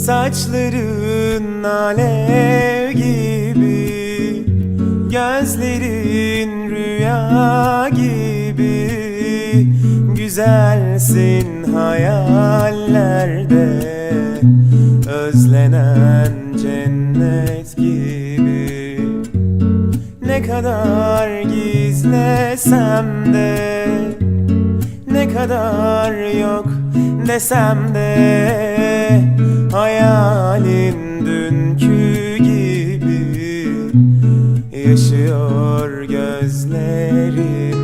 Saçların alev gibi Gözlerin rüya gibi. Güzelsin hayallerde Özlenen cennet gibi. Ne kadar gizlesem de ne kadar yok desem de Hayalin dünkü gibi Yaşıyor gözlerimde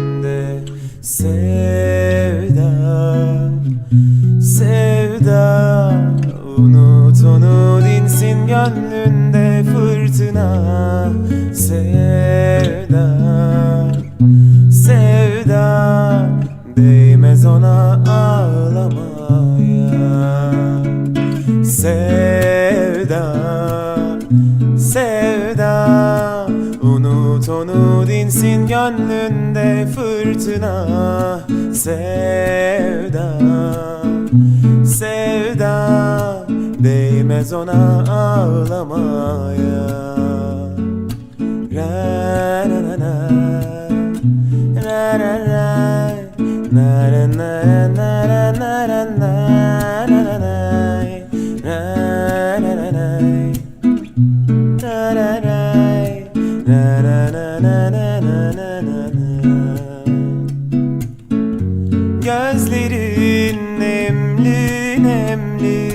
Sevda, sevda. Unut onu dinsin gönlünde fırtına Sevda, sevda onu dinsin gönlünde fırtına Sevda, sevda Değmez ona ağlamaya ra ra Gözlerin nemli nemli.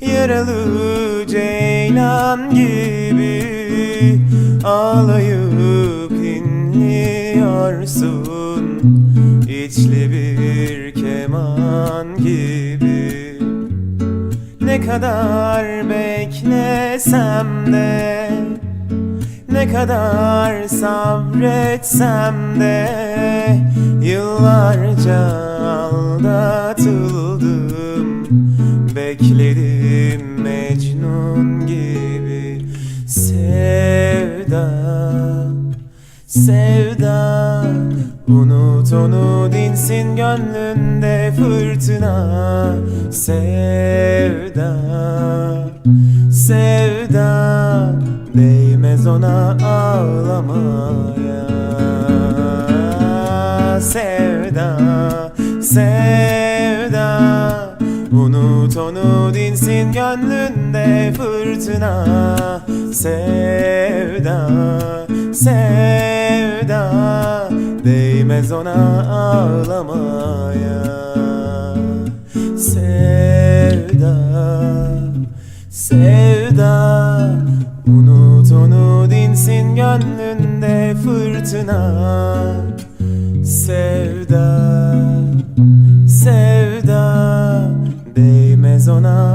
Yaralı ceylan gibi Ağlayıp inliyorsun İçli bir keman gibi. Ne kadar beklesem de ne kadar sabretsem de Yıllarca aldatıldım. Bekledim Mecnun gibi Sevda, sevda. Unut onu dinsin gönlünde fırtına Sevda, sevda. Değmez ona ağlamaya. Sevda, sevda Unut onu dinsin gönlünde fırtına. Sevda, sevda Değmez ona ağlamaya. Sevda, aşkına Sevda, sevda. Değmez ona.